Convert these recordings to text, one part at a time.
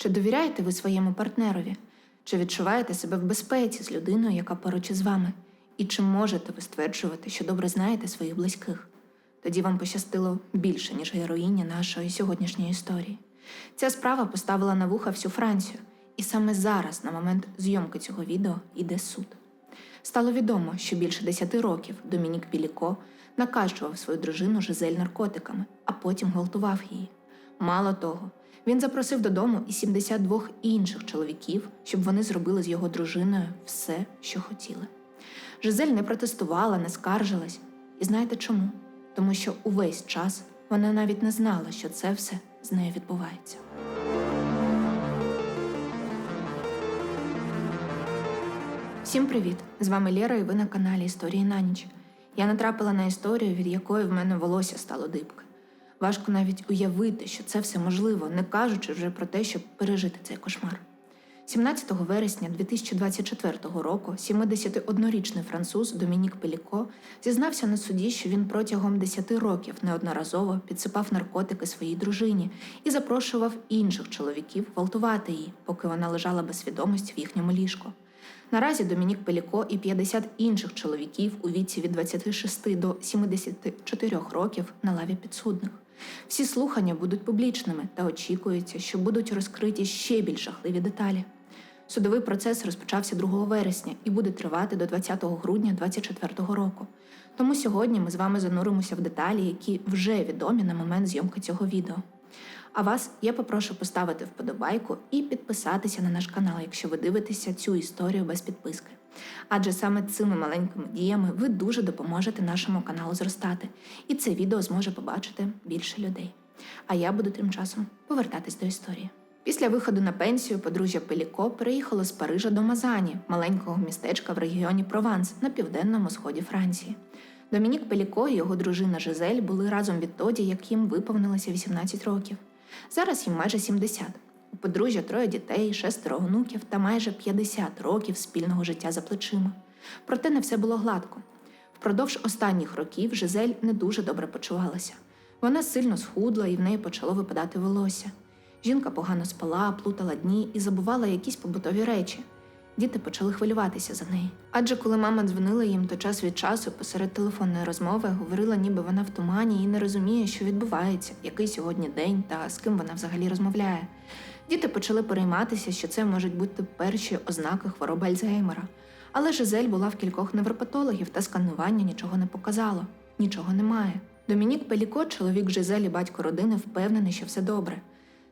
Чи довіряєте ви своєму партнерові? Чи відчуваєте себе в безпеці з людиною, яка поруч із вами? І чи можете ви стверджувати, що добре знаєте своїх близьких? Тоді вам пощастило більше, ніж героїні нашої сьогоднішньої історії. Ця справа поставила на вуха всю Францію, і саме зараз, на момент зйомки цього відео, йде суд. Стало відомо, що більше 10 років Домінік Піліко накачував свою дружину Жизель наркотиками, а потім гвалтував її. Мало того, він запросив додому і 72 інших чоловіків, щоб вони зробили з його дружиною все, що хотіли. Жизель не протестувала, не скаржилась. І знаєте чому? Тому що увесь час вона навіть не знала, що це все з нею відбувається. Всім привіт! З вами Лєра, і ви на каналі Історії на ніч. Я натрапила на історію, від якої в мене волосся стало дибки. Важко навіть уявити, що це все можливо, не кажучи вже про те, щоб пережити цей кошмар. 17 вересня 2024 року 71-річний француз Домінік Пеліко зізнався на суді, що він протягом 10 років неодноразово підсипав наркотики своїй дружині і запрошував інших чоловіків гвалтувати її, поки вона лежала без свідомості в їхньому ліжку. Наразі Домінік Пеліко і 50 інших чоловіків у віці від 26 до 74 років на лаві підсудних. Всі слухання будуть публічними та очікується, що будуть розкриті ще більш жахливі деталі. Судовий процес розпочався 2 вересня і буде тривати до 20 грудня 2024 року. Тому сьогодні ми з вами зануримося в деталі, які вже відомі на момент зйомки цього відео. А вас я попрошу поставити вподобайку і підписатися на наш канал, якщо ви дивитеся цю історію без підписки. Адже саме цими маленькими діями ви дуже допоможете нашому каналу зростати, і це відео зможе побачити більше людей. А я буду тим часом повертатись до історії. Після виходу на пенсію подружжя Пеліко переїхало з Парижа до Мазані, маленького містечка в регіоні Прованс на південному сході Франції. Домінік Пеліко і його дружина Жизель були разом відтоді, як їм виповнилося 18 років. Зараз їм майже 70. У подружжя троє дітей, шестеро онуків та майже 50 років спільного життя за плечима. Проте не все було гладко. Впродовж останніх років Жизель не дуже добре почувалася. Вона сильно схудла і в неї почало випадати волосся. Жінка погано спала, плутала дні і забувала якісь побутові речі. Діти почали хвилюватися за неї. Адже коли мама дзвонила їм, то час від часу посеред телефонної розмови говорила, ніби вона в тумані і не розуміє, що відбувається, який сьогодні день та з ким вона взагалі розмовляє. Діти почали перейматися, що це можуть бути перші ознаки хвороби Альцгеймера. Але Жизель була в кількох невропатологів та сканування нічого не показало, нічого немає. Домінік Пеліко, чоловік Жизель і батько родини, впевнений, що все добре.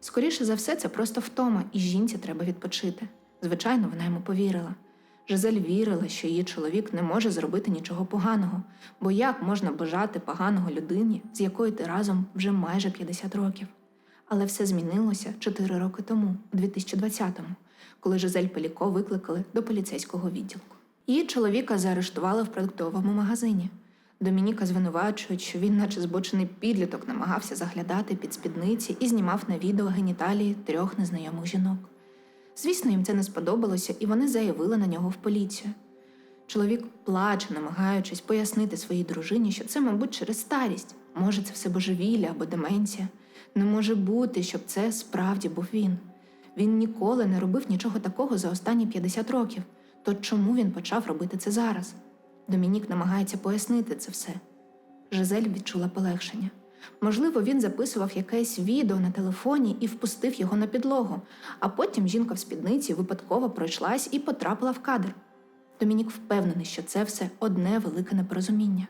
Скоріше за все, це просто втома, і жінці треба відпочити. Звичайно, вона йому повірила. Жизель вірила, що її чоловік не може зробити нічого поганого, бо як можна бажати поганого людині, з якою ти разом вже майже 50 років. Але все змінилося 4 роки тому, у 2020-му, коли Жизель Пеліко викликали до поліцейського відділку. Її чоловіка заарештували в продуктовому магазині. Домініка звинувачують, що він, наче збочений підліток, намагався заглядати під спідниці і знімав на відео геніталії трьох незнайомих жінок. Звісно, їм це не сподобалося, і вони заявили на нього в поліцію. Чоловік плаче, намагаючись пояснити своїй дружині, що це, мабуть, через старість. Може, це все божевілля або деменція. Не може бути, щоб це справді був він. Він ніколи не робив нічого такого за останні 50 років. То чому він почав робити це зараз? Домінік намагається пояснити це все. Жизель відчула полегшення. Можливо, він записував якесь відео на телефоні і впустив його на підлогу, а потім жінка в спідниці випадково пройшлась і потрапила в кадр. Домінік впевнений, що це все одне велике непорозуміння.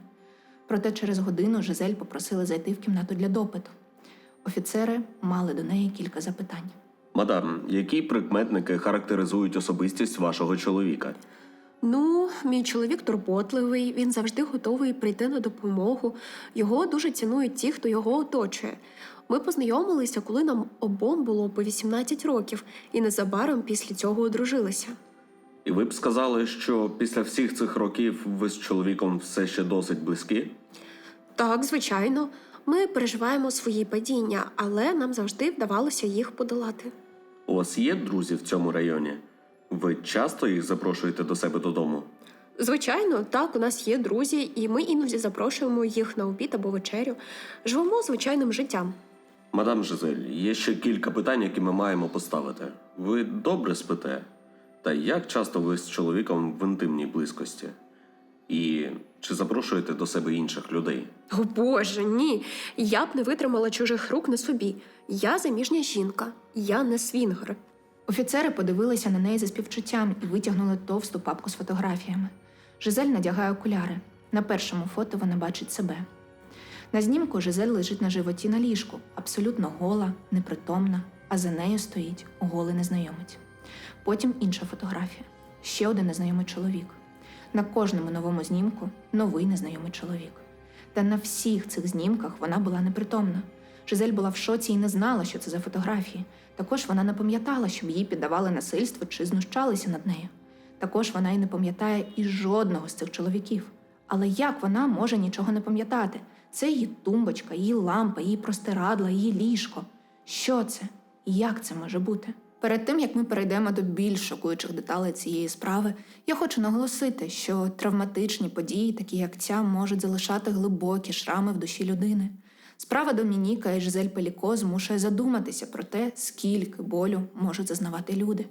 Проте через годину Жизель попросили зайти в кімнату для допиту. Офіцери мали до неї кілька запитань. Мадам, які прикметники характеризують особистість вашого чоловіка? Ну, мій чоловік турботливий, він завжди готовий прийти на допомогу. Його дуже цінують ті, хто його оточує. Ми познайомилися, коли нам обом було по 18 років, і незабаром після цього одружилися. І ви б сказали, що після всіх цих років ви з чоловіком все ще досить близькі? Так, звичайно, ми переживаємо свої падіння, але нам завжди вдавалося їх подолати. У вас є друзі в цьому районі? Ви часто їх запрошуєте до себе додому? Звичайно, так, у нас є друзі, і ми іноді запрошуємо їх на обід або вечерю. Живемо звичайним життям. Мадам Жизель, є ще кілька питань, які ми маємо поставити. Ви добре спите? Та як часто ви з чоловіком в інтимній близькості? І чи запрошуєте до себе інших людей? О Боже, ні. Я б не витримала чужих рук на собі. Я заміжня жінка, я не свінгер. Офіцери подивилися на неї за співчуттям і витягнули товсту папку з фотографіями. Жизель надягає окуляри. На першому фото вона бачить себе. На знімку Жизель лежить на животі на ліжку, абсолютно гола, непритомна, а за нею стоїть голий незнайомець. Потім інша фотографія ще один незнайомий чоловік. На кожному новому знімку новий незнайомий чоловік. Та на всіх цих знімках вона була непритомна. Жизель була в шоці і не знала, що це за фотографії. Також вона не пам'ятала, щоб її піддавали насильству чи знущалися над нею. Також вона й не пам'ятає і жодного з цих чоловіків. Але як вона може нічого не пам'ятати? Це її тумбочка, її лампа, її простирадла, її ліжко. Що це? І як це може бути? Перед тим як ми перейдемо до більш шокуючих деталей цієї справи, я хочу наголосити, що травматичні події, такі як ця, можуть залишати глибокі шрами в душі людини. Справа Домініка і Жизель Пеліко змушує задуматися про те, скільки болю можуть зазнавати люди.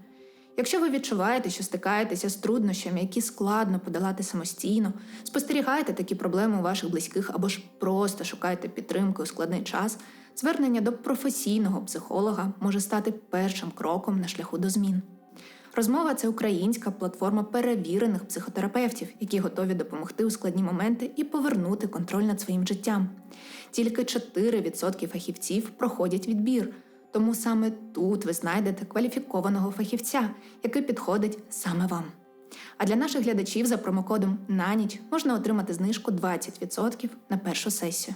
Якщо ви відчуваєте, що стикаєтеся з труднощами, які складно подолати самостійно, спостерігаєте такі проблеми у ваших близьких або ж просто шукаєте підтримки у складний час, звернення до професійного психолога може стати першим кроком на шляху до змін. Розмова це українська платформа перевірених психотерапевтів, які готові допомогти у складні моменти і повернути контроль над своїм життям. Тільки 4% фахівців проходять відбір, тому саме тут ви знайдете кваліфікованого фахівця, який підходить саме вам. А для наших глядачів за промокодом на ніч можна отримати знижку 20% на першу сесію.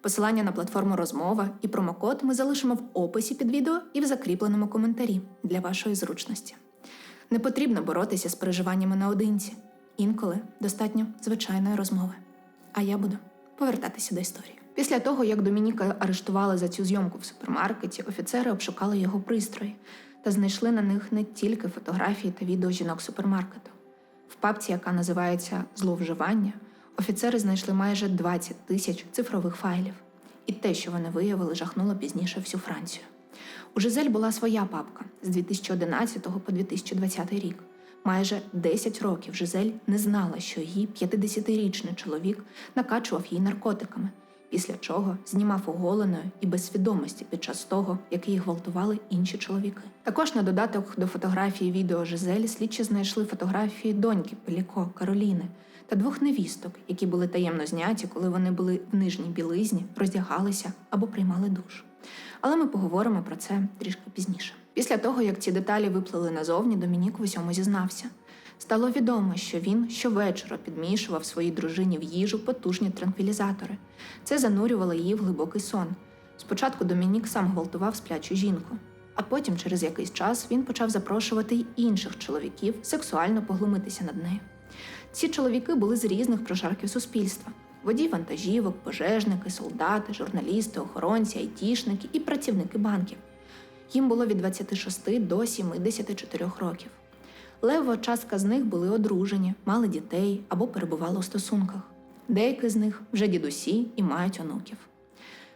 Посилання на платформу Розмова і промокод ми залишимо в описі під відео і в закріпленому коментарі для вашої зручності. Не потрібно боротися з переживаннями наодинці. Інколи достатньо звичайної розмови. А я буду повертатися до історії. Після того, як Домініка арештували за цю зйомку в супермаркеті, офіцери обшукали його пристрої та знайшли на них не тільки фотографії та відео жінок супермаркету. В папці, яка називається Зловживання, офіцери знайшли майже 20 тисяч цифрових файлів. І те, що вони виявили, жахнуло пізніше всю Францію. У Жизель була своя папка з 2011 по 2020 рік. Майже 10 років Жизель не знала, що її 50-річний чоловік накачував її наркотиками, після чого знімав оголеною і без свідомості під час того, як її гвалтували інші чоловіки. Також на додаток до фотографії відео Жизель слідчі знайшли фотографії доньки Пеліко Кароліни та двох невісток, які були таємно зняті, коли вони були в нижній білизні, роздягалися або приймали душ. Але ми поговоримо про це трішки пізніше. Після того, як ці деталі виплили назовні, Домінік в усьому зізнався. Стало відомо, що він щовечора підмішував своїй дружині в їжу потужні транквілізатори. Це занурювало її в глибокий сон. Спочатку Домінік сам гвалтував сплячу жінку, а потім, через якийсь час, він почав запрошувати й інших чоловіків сексуально поглумитися над нею. Ці чоловіки були з різних прошарків суспільства: водій вантажівок, пожежники, солдати, журналісти, охоронці, айтішники і працівники банків. Їм було від 26 до 74 років. Левова частка з них були одружені, мали дітей або перебували у стосунках. Деякі з них вже дідусі і мають онуків.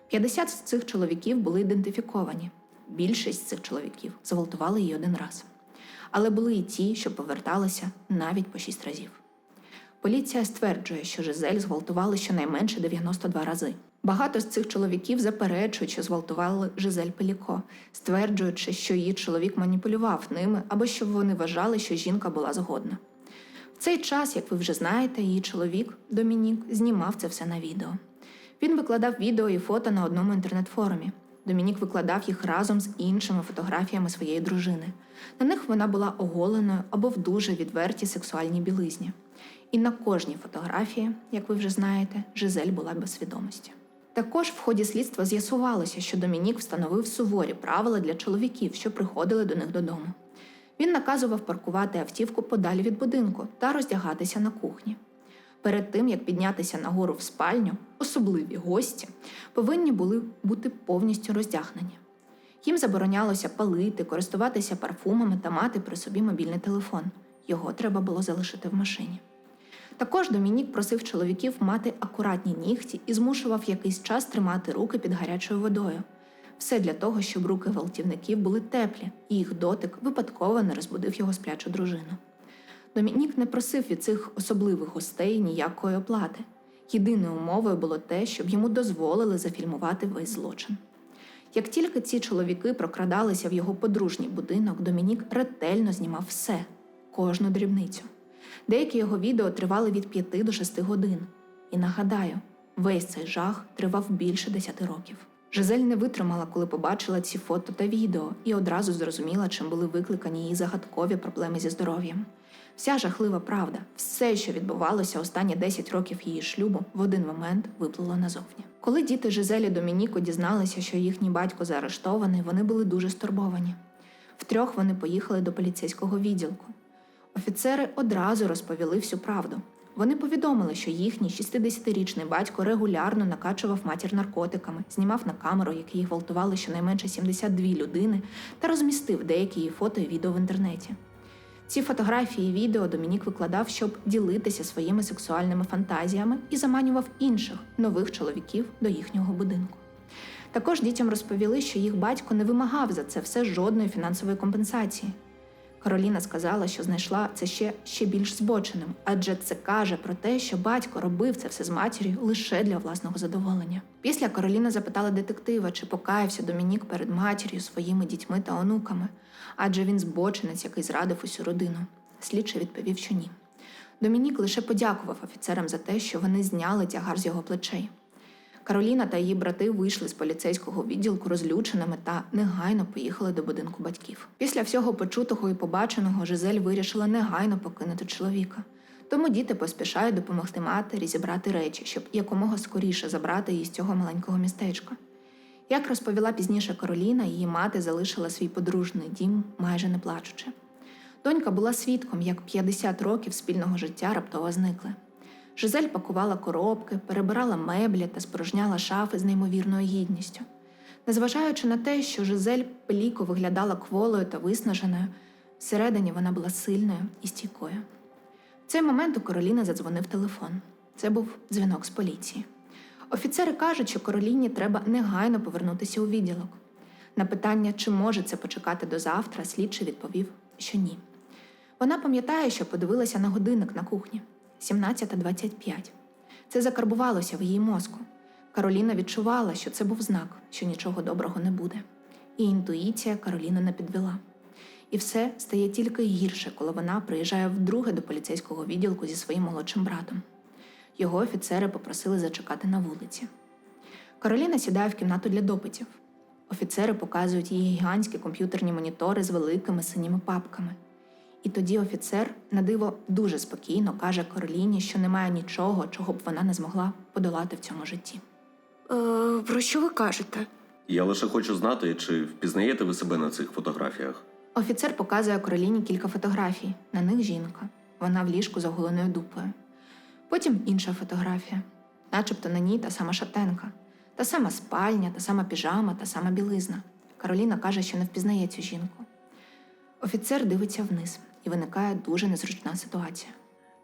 50 з цих чоловіків були ідентифіковані. Більшість з цих чоловіків зґвалтували її один раз. Але були і ті, що поверталися навіть по 6 разів. Поліція стверджує, що Жизель зґвалтували щонайменше 92 рази. Багато з цих чоловіків заперечують, що зґвалтували Жизель Пеліко, стверджуючи, що її чоловік маніпулював ними або що вони вважали, що жінка була згодна. В цей час, як ви вже знаєте, її чоловік Домінік знімав це все на відео. Він викладав відео і фото на одному інтернет-форумі. Домінік викладав їх разом з іншими фотографіями своєї дружини. На них вона була оголеною або в дуже відвертій сексуальній білизні. І на кожній фотографії, як ви вже знаєте, Жизель була без свідомості. Також в ході слідства з'ясувалося, що Домінік встановив суворі правила для чоловіків, що приходили до них додому. Він наказував паркувати автівку подалі від будинку та роздягатися на кухні. Перед тим як піднятися нагору в спальню, особливі гості повинні були бути повністю роздягнені. Їм заборонялося палити, користуватися парфумами та мати при собі мобільний телефон. Його треба було залишити в машині. Також Домінік просив чоловіків мати акуратні нігті і змушував якийсь час тримати руки під гарячою водою. Все для того, щоб руки гвалтівників були теплі, і їх дотик випадково не розбудив його сплячу дружину. Домінік не просив від цих особливих гостей ніякої оплати. Єдиною умовою було те, щоб йому дозволили зафільмувати весь злочин. Як тільки ці чоловіки прокрадалися в його подружній будинок, Домінік ретельно знімав все, кожну дрібницю. Деякі його відео тривали від 5 до 6 годин. І нагадаю, весь цей жах тривав більше 10 років. Жизель не витримала, коли побачила ці фото та відео, і одразу зрозуміла, чим були викликані її загадкові проблеми зі здоров'ям. Вся жахлива правда, все, що відбувалося останні 10 років її шлюбу, в один момент виплило назовні. Коли діти Жизелі Домініко дізналися, що їхній батько заарештований, вони були дуже стурбовані. Втрьох вони поїхали до поліцейського відділку. Офіцери одразу розповіли всю правду. Вони повідомили, що їхній 60-річний батько регулярно накачував матір наркотиками, знімав на камеру, які їх гвалтували щонайменше 72 людини, та розмістив деякі її фото і відео в інтернеті. Ці фотографії і відео Домінік викладав, щоб ділитися своїми сексуальними фантазіями і заманював інших нових чоловіків до їхнього будинку. Також дітям розповіли, що їх батько не вимагав за це все жодної фінансової компенсації. Кароліна сказала, що знайшла це ще, ще більш збоченим, адже це каже про те, що батько робив це все з матір'ю лише для власного задоволення. Після Кароліна запитала детектива, чи покаявся Домінік перед матір'ю, своїми дітьми та онуками, адже він збочинець, який зрадив усю родину. Слідчий відповів, що ні. Домінік лише подякував офіцерам за те, що вони зняли тягар з його плечей. Кароліна та її брати вийшли з поліцейського відділку розлюченими та негайно поїхали до будинку батьків. Після всього почутого і побаченого Жизель вирішила негайно покинути чоловіка. Тому діти поспішають допомогти матері зібрати речі, щоб якомога скоріше забрати її з цього маленького містечка. Як розповіла пізніше Кароліна, її мати залишила свій подружний дім, майже не плачучи. Донька була свідком, як 50 років спільного життя раптово зникли. Жизель пакувала коробки, перебирала меблі та спорожняла шафи з неймовірною гідністю. Незважаючи на те, що Жизель Пеліко виглядала кволою та виснаженою, всередині вона була сильною і стійкою. В цей момент у Кароліни задзвонив телефон. Це був дзвінок з поліції. Офіцери кажуть, що Кароліні треба негайно повернутися у відділок. На питання, чи може це почекати до завтра, слідчий відповів, що ні. Вона пам'ятає, що подивилася на годинник на кухні 17.25. Це закарбувалося в її мозку. Кароліна відчувала, що це був знак, що нічого доброго не буде. І інтуїція Кароліну не підвела. І все стає тільки гірше, коли вона приїжджає вдруге до поліцейського відділку зі своїм молодшим братом. Його офіцери попросили зачекати на вулиці. Кароліна сідає в кімнату для допитів. Офіцери показують їй гігантські комп'ютерні монітори з великими синіми папками. І тоді офіцер, на диво, дуже спокійно каже Кароліні, що немає нічого, чого б вона не змогла подолати в цьому житті. Е, про що ви кажете? Я лише хочу знати, чи впізнаєте ви себе на цих фотографіях. Офіцер показує Кароліні кілька фотографій. На них жінка. Вона в ліжку з оголеною дупою. Потім інша фотографія, начебто на ній та сама шатенка, та сама спальня, та сама піжама, та сама білизна. Кароліна каже, що не впізнає цю жінку. Офіцер дивиться вниз, і виникає дуже незручна ситуація.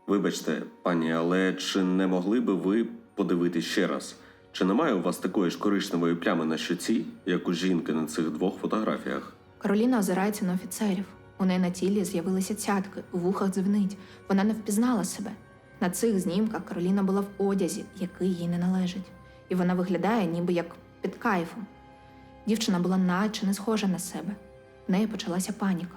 Вибачте, пані, але чи не могли би ви подивитись ще раз? Чи немає у вас такої ж коричневої плями на щоці, як у жінки на цих двох фотографіях? Кароліна озирається на офіцерів. У неї на тілі з'явилися цятки, у вухах дзвенить. Вона не впізнала себе. На цих знімках Кароліна була в одязі, який їй не належить, і вона виглядає ніби як під кайфом. Дівчина була наче не схожа на себе. В неї почалася паніка.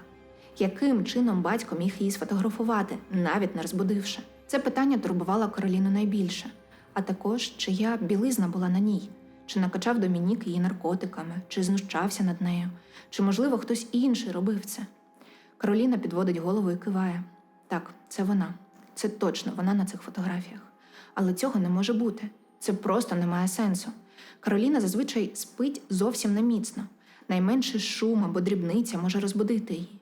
Яким чином батько міг її сфотографувати, навіть не розбудивши? Це питання турбувало Кароліну найбільше, а також чия білизна була на ній, чи накачав Домінік її наркотиками, чи знущався над нею, чи, можливо, хтось інший робив це. Кароліна підводить голову і киває. Так, це вона. Це точно вона на цих фотографіях. Але цього не може бути. Це просто не має сенсу. Кароліна зазвичай спить зовсім неміцно. Найменший шум або дрібниця може розбудити її.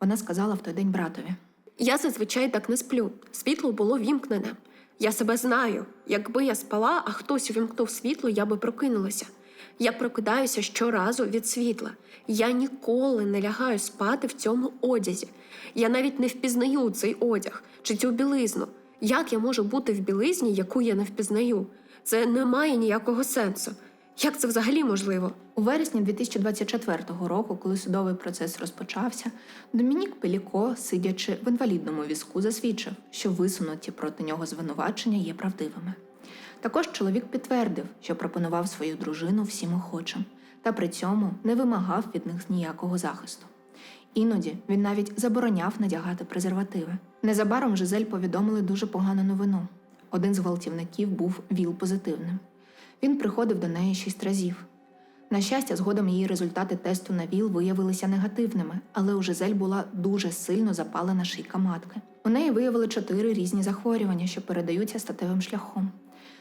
Вона сказала в той день братові. Я зазвичай так не сплю. Світло було вімкнене. Я себе знаю. Якби я спала, а хтось увімкнув світло, я би прокинулася. Я прокидаюся щоразу від світла. Я ніколи не лягаю спати в цьому одязі. Я навіть не впізнаю цей одяг чи цю білизну. Як я можу бути в білизні, яку я не впізнаю? Це не має ніякого сенсу. Як це взагалі можливо? У вересні 2024 року, коли судовий процес розпочався, Домінік Пеліко, сидячи в інвалідному візку, засвідчив, що висунуті проти нього звинувачення є правдивими. Також чоловік підтвердив, що пропонував свою дружину всім охочим, та при цьому не вимагав від них ніякого захисту. Іноді він навіть забороняв надягати презервативи. Незабаром Жизель повідомили дуже погану новину. Один з гвалтівників був ВІЛ-позитивним. Він приходив до неї шість разів. На щастя, згодом її результати тесту на ВІЛ виявилися негативними, але у Жизель була дуже сильно запалена шийка матки. У неї виявили чотири різні захворювання, що передаються статевим шляхом.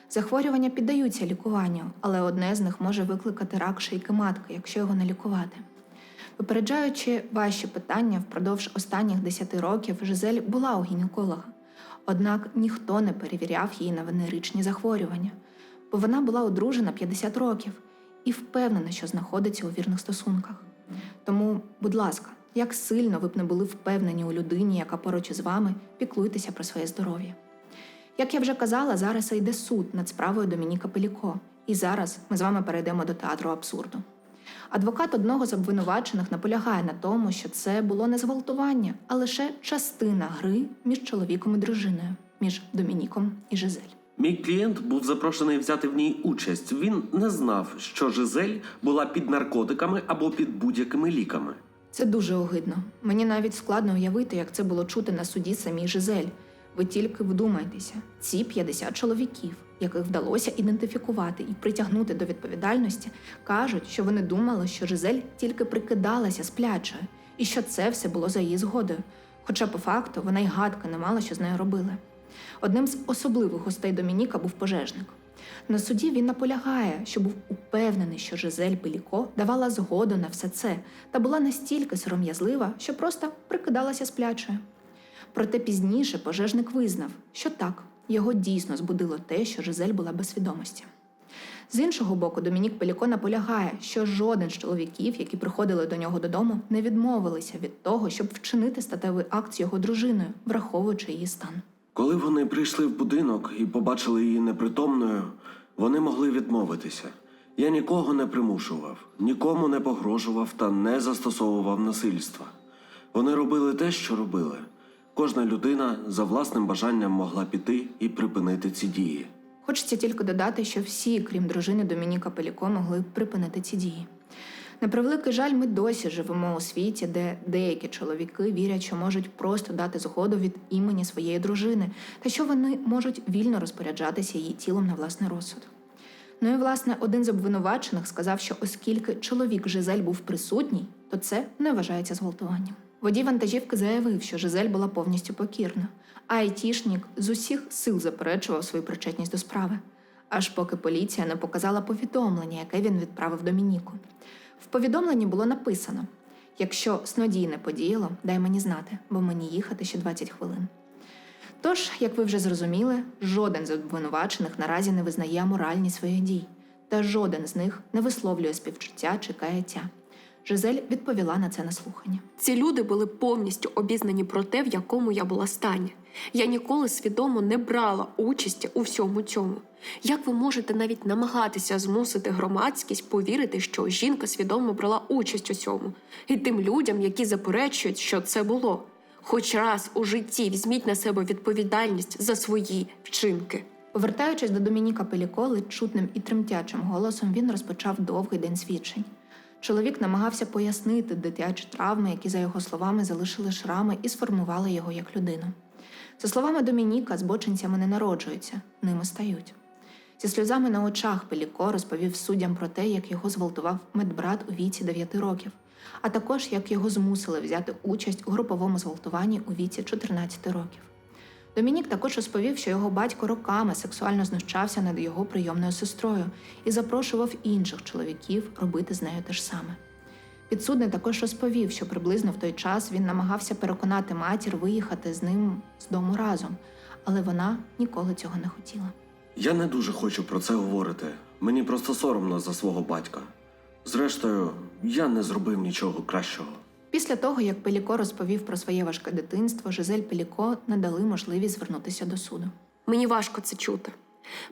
Захворювання піддаються лікуванню, але одне з них може викликати рак шийки матки, якщо його не лікувати. Випереджаючи ваші питання, впродовж останніх 10 років Жизель була у гінеколога. Однак ніхто не перевіряв її на венеричні захворювання, бо вона була одружена 50 років і впевнена, що знаходиться у вірних стосунках. Тому, будь ласка, як сильно ви б не були впевнені у людині, яка поруч із вами, піклуйтеся про своє здоров'я. Як я вже казала, зараз йде суд над справою Домініка Пеліко, і зараз ми з вами перейдемо до театру абсурду. Адвокат одного з обвинувачених наполягає на тому, що це було не зґвалтування, а лише частина гри між чоловіком і дружиною, між Домініком і Жизель. Мій клієнт був запрошений взяти в ній участь. Він не знав, що Жизель була під наркотиками або під будь-якими ліками. Це дуже огидно. Мені навіть складно уявити, як це було чути на суді самій Жизель. Ви тільки вдумайтеся, ці 50 чоловіків, яких вдалося ідентифікувати і притягнути до відповідальності, кажуть, що вони думали, що Жизель тільки прикидалася сплячою, і що це все було за її згодою. Хоча по факту вона й гадки не мала, що з нею робили. Одним з особливих гостей Домініка був пожежник. На суді він наполягає, що був упевнений, що Жизель Пеліко давала згоду на все це та була настільки сором'язлива, що просто прикидалася сплячою. Проте пізніше пожежник визнав, що так, його дійсно збудило те, що Жизель була без свідомості. З іншого боку, Домінік Пеліко наполягає, що жоден з чоловіків, які приходили до нього додому, не відмовилися від того, щоб вчинити статевий акт з його дружиною, враховуючи її стан. Коли вони прийшли в будинок і побачили її непритомною, вони могли відмовитися. Я нікого не примушував, нікому не погрожував та не застосовував насильства. Вони робили те, що робили. Кожна людина за власним бажанням могла піти і припинити ці дії. Хочеться тільки додати, що всі, крім дружини Домініка Пеліко, могли припинити ці дії. На превеликий жаль, ми досі живемо у світі, де деякі чоловіки вірять, що можуть просто дати згоду від імені своєї дружини, та що вони можуть вільно розпоряджатися її тілом на власний розсуд. Ну і власне один з обвинувачених сказав, що оскільки чоловік Жизель був присутній, то це не вважається зґвалтуванням. Водій вантажівки заявив, що Жизель була повністю покірна, а айтішнік з усіх сил заперечував свою причетність до справи, аж поки поліція не показала повідомлення, яке він відправив Домініку. В повідомленні було написано: якщо снодій не подіяло, дай мені знати, бо мені їхати ще 20 хвилин. Тож, як ви вже зрозуміли, жоден з обвинувачених наразі не визнає моральні своїх дій, та жоден з них не висловлює співчуття чи каяття. Жизель відповіла на це на слухання. Ці люди були повністю обізнані про те, в якому я була стані. Я ніколи свідомо не брала участі у всьому цьому. Як ви можете навіть намагатися змусити громадськість повірити, що жінка свідомо брала участь у цьому, і тим людям, які заперечують, що це було? Хоч раз у житті візьміть на себе відповідальність за свої вчинки. Повертаючись до Домініка Пеліко, ледь чутним і тремтячим голосом, він розпочав довгий день свідчень. Чоловік намагався пояснити дитячі травми, які, за його словами, залишили шрами і сформували його як людину. За словами Домініка, збочинцями не народжуються, ними стають. Зі сльозами на очах Пеліко розповів суддям про те, як його зґвалтував медбрат у віці 9 років, а також як його змусили взяти участь у груповому зґвалтуванні у віці 14 років. Домінік також розповів, що його батько роками сексуально знущався над його прийомною сестрою і запрошував інших чоловіків робити з нею те ж саме. Підсудний також розповів, що приблизно в той час він намагався переконати матір виїхати з ним з дому разом, але вона ніколи цього не хотіла. Я не дуже хочу про це говорити. Мені просто соромно за свого батька. Зрештою, я не зробив нічого кращого. Після того, як Пеліко розповів про своє важке дитинство, Жизель Пеліко надали можливість звернутися до суду. Мені важко це чути.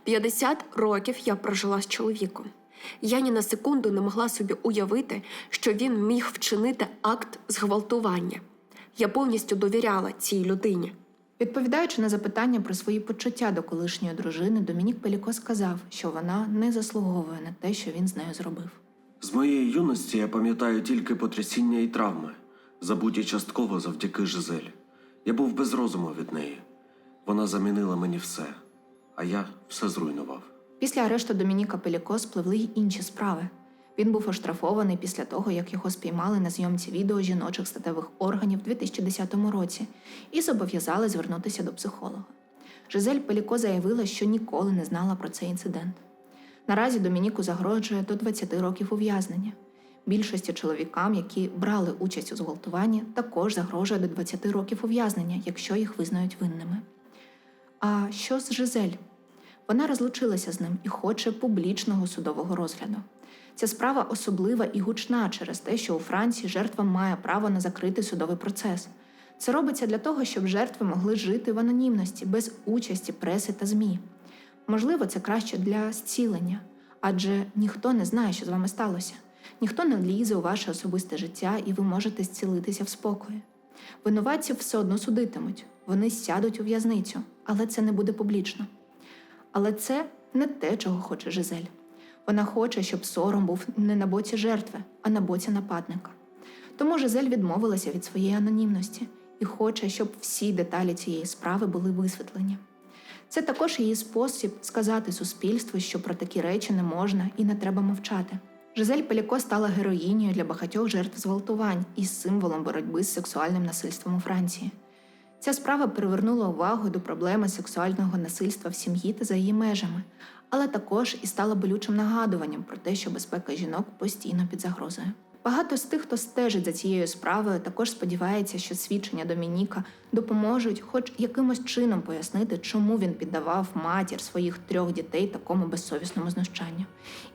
50 років я прожила з чоловіком. Я ні на секунду не могла собі уявити, що він міг вчинити акт зґвалтування. Я повністю довіряла цій людині. Відповідаючи на запитання про свої почуття до колишньої дружини, Домінік Пеліко сказав, що вона не заслуговує на те, що він з нею зробив. З моєї юності я пам'ятаю тільки потрясіння і травми, забуті частково завдяки Жизель. Я був без розуму від неї. Вона замінила мені все, а я все зруйнував. Після арешту Домініка Пеліко спливли й інші справи. Він був оштрафований після того, як його спіймали на зйомці відео жіночих статевих органів у 2010 році і зобов'язали звернутися до психолога. Жизель Пеліко заявила, що ніколи не знала про цей інцидент. Наразі Домініку загрожує до 20 років ув'язнення. Більшості чоловікам, які брали участь у зґвалтуванні, також загрожує до 20 років ув'язнення, якщо їх визнають винними. А що з Жизель? Вона розлучилася з ним і хоче публічного судового розгляду. Ця справа особлива і гучна через те, що у Франції жертва має право на закритий судовий процес. Це робиться для того, щоб жертви могли жити в анонімності без участі преси та ЗМІ. Можливо, це краще для зцілення, адже ніхто не знає, що з вами сталося. Ніхто не влізе у ваше особисте життя, і ви можете зцілитися в спокої. Винуватців все одно судитимуть, вони сядуть у в'язницю, але це не буде публічно. Але це не те, чого хоче Жизель. Вона хоче, щоб сором був не на боці жертви, а на боці нападника. Тому Жизель відмовилася від своєї анонімності і хоче, щоб всі деталі цієї справи були висвітлені. Це також її спосіб сказати суспільству, що про такі речі не можна і не треба мовчати. Жизель Пеліко стала героїнею для багатьох жертв зґвалтувань і символом боротьби з сексуальним насильством у Франції. Ця справа привернула увагу до проблеми сексуального насильства в сім'ї та за її межами, але також і стала болючим нагадуванням про те, що безпека жінок постійно під загрозою. Багато з тих, хто стежить за цією справою, також сподівається, що свідчення Домініка допоможуть, хоч якимось чином пояснити, чому він піддавав матір своїх трьох дітей такому безсовісному знущанню.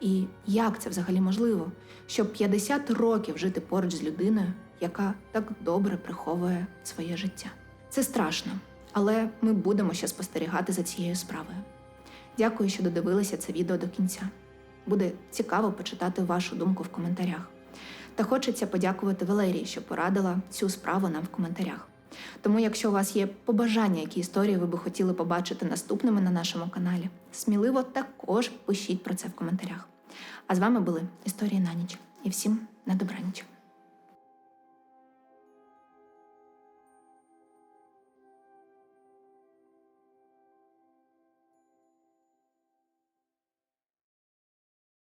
І як це взагалі можливо, щоб 50 років жити поруч з людиною, яка так добре приховує своє життя. Це страшно, але ми будемо ще спостерігати за цією справою. Дякую, що додивилися це відео до кінця. Буде цікаво почитати вашу думку в коментарях. Та хочеться подякувати Валерії, що порадила цю справу нам в коментарях. Тому, якщо у вас є побажання, які історії ви би хотіли побачити наступними на нашому каналі, сміливо також пишіть про це в коментарях. А з вами були історії на ніч. І всім на добраніч.